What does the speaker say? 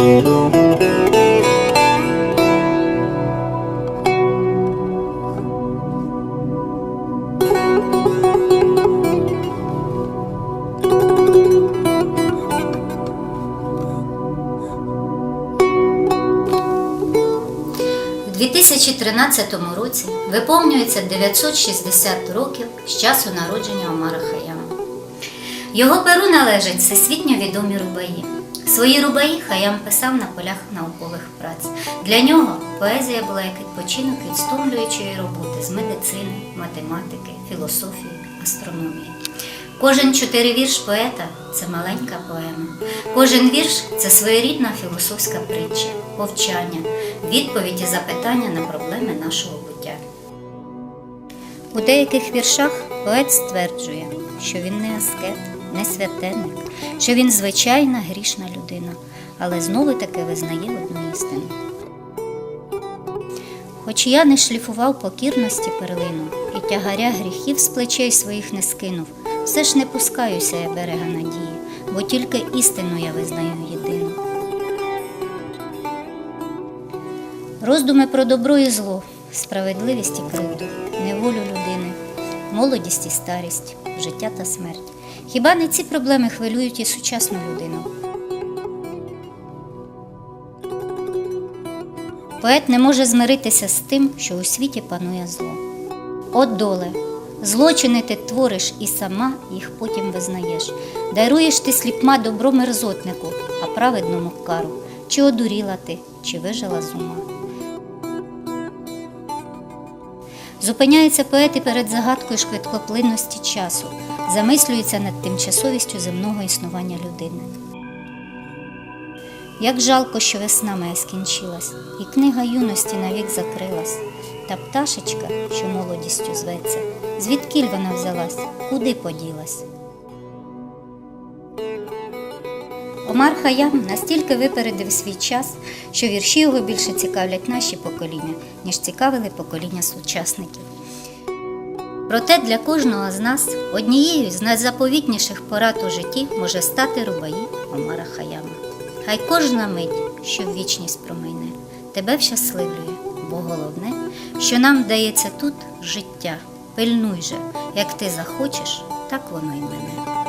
У 2013 році виповнюється 960 років з часу народження Омара Хаяма. Його перу належать всесвітньо відомі рубаї. Свої рубаї Хаям писав на полях наукових праць. Для нього поезія була як відпочинок від стомлюючої роботи з медицини, математики, філософії, астрономії. Кожен чотиривірш поета це маленька поема. Кожен вірш це своєрідна філософська притча, повчання, відповіді запитання на проблеми нашого буття. У деяких віршах поет стверджує, що він не аскет, не святенник, що він звичайна грішна людина, але знову таки визнає одну істину. Хоч я не шліфував покірності перлину і тягаря гріхів з плечей своїх не скинув, все ж не пускаюся я берега надії, бо тільки істину я визнаю єдину. Роздуми про добро і зло, справедливість і кривду, неволю людини, молодість і старість, життя та смерть. Хіба не ці проблеми хвилюють і сучасну людину? Поет не може змиритися з тим, що у світі панує зло. От доле, злочини ти твориш і сама їх потім визнаєш. Даруєш ти сліпма добро мерзотнику, а праведному кару, чи одуріла ти, чи вижила з ума. Зупиняється поет і перед загадкою швидкоплинності часу, замислюється над тимчасовістю земного існування людини. Як жалко, що весна моя скінчилась, і книга юності навік закрилась, та пташечка, що молодістю зветься, звідкіль вона взялась, куди поділась? Омар Хаям настільки випередив свій час, що вірші його більше цікавлять наші покоління, ніж цікавили покоління сучасників. Проте для кожного з нас однією з найзаповітніших порад у житті може стати рубаї Омара Хаяма. Хай кожна мить, що в вічність промайне, тебе щасливлює, бо головне, що нам вдається тут життя. Пильнуй же, як ти захочеш, так воно й мене.